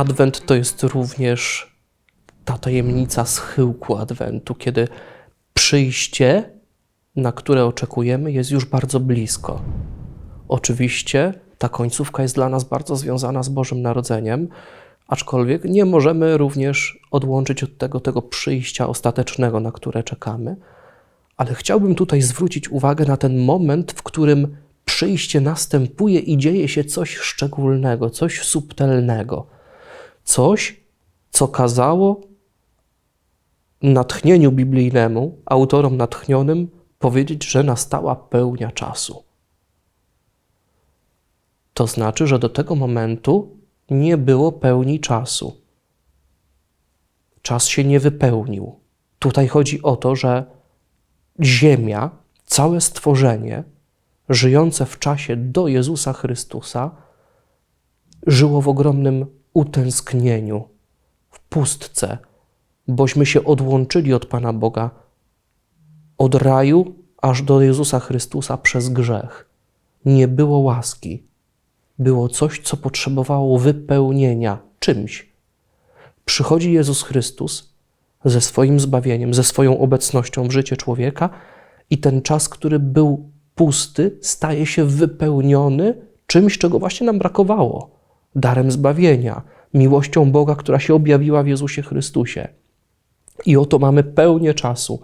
Adwent to jest również ta tajemnica schyłku Adwentu, kiedy przyjście, na które oczekujemy, jest już bardzo blisko. Oczywiście ta końcówka jest dla nas bardzo związana z Bożym Narodzeniem, aczkolwiek nie możemy również odłączyć od tego tego przyjścia ostatecznego, na które czekamy. Ale chciałbym tutaj zwrócić uwagę na ten moment, w którym przyjście następuje i dzieje się coś szczególnego, coś subtelnego, coś, co kazało natchnieniu biblijnemu, autorom natchnionym, powiedzieć, że nastała pełnia czasu. To znaczy, że do tego momentu nie było pełni czasu. Czas się nie wypełnił. Tutaj chodzi o to, że Ziemia, całe stworzenie, żyjące w czasie do Jezusa Chrystusa, żyło w ogromnym utęsknieniu, w pustce, bośmy się odłączyli od Pana Boga, od raju aż do Jezusa Chrystusa przez grzech. Nie było łaski. Było coś, co potrzebowało wypełnienia czymś. Przychodzi Jezus Chrystus ze swoim zbawieniem, ze swoją obecnością w życie człowieka, i ten czas, który był pusty, staje się wypełniony czymś, czego właśnie nam brakowało darem zbawienia, miłością Boga, która się objawiła w Jezusie Chrystusie. I oto mamy pełnię czasu.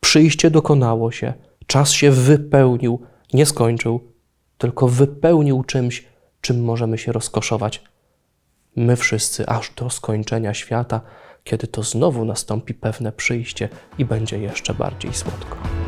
Przyjście dokonało się, czas się wypełnił, nie skończył, tylko wypełnił czymś, czym możemy się rozkoszować. My wszyscy, aż do skończenia świata, kiedy to znowu nastąpi pewne przyjście i będzie jeszcze bardziej słodko.